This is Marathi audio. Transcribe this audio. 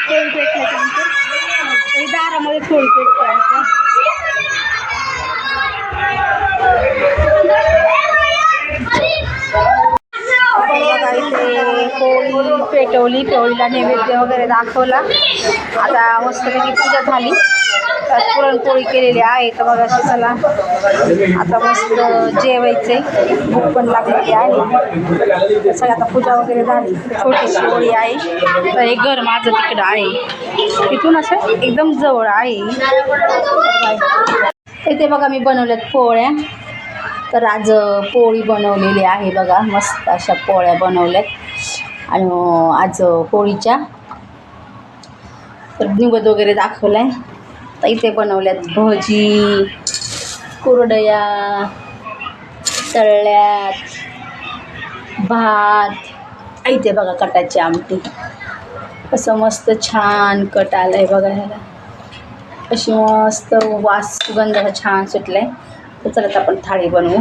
दोन पोळी पेटल्याच्यानंतर दारामध्ये दोन पेटते करायचं. पेटवली पेवळीला नैवेद्य वगैरे दाखवला. आता मस्तपैकी पूजा झाली. त्यात पुरणपोळी केलेली आहे. तर बघा अशी चला आता मस्त जेवायचे. भूक पण लागलेली आहे. सगळं आता पूजा वगैरे झाली. छोटीशी पोळी आहे. तर हे घर माझं तिकडं आहे. तिथून असं एकदम जवळ आहे. इथे बघा मी बनवल्यात पोळ्या. तर आज पोळी बनवलेली आहे बघा. मस्त अशा पोळ्या बनवल्यात. आणि आज पोळीच्या तर निवद वगैरे दाखवला आहे तर इथे बनवल्यात भजी कुरडया तळल्यात भात. इथे बघा कटाची आमटी. असं मस्त छान कट आलं आहे बघा ह्याला. अशी मस्त वास सुगंध छान सुटला आहे तर चला आपण थाळी बनवू.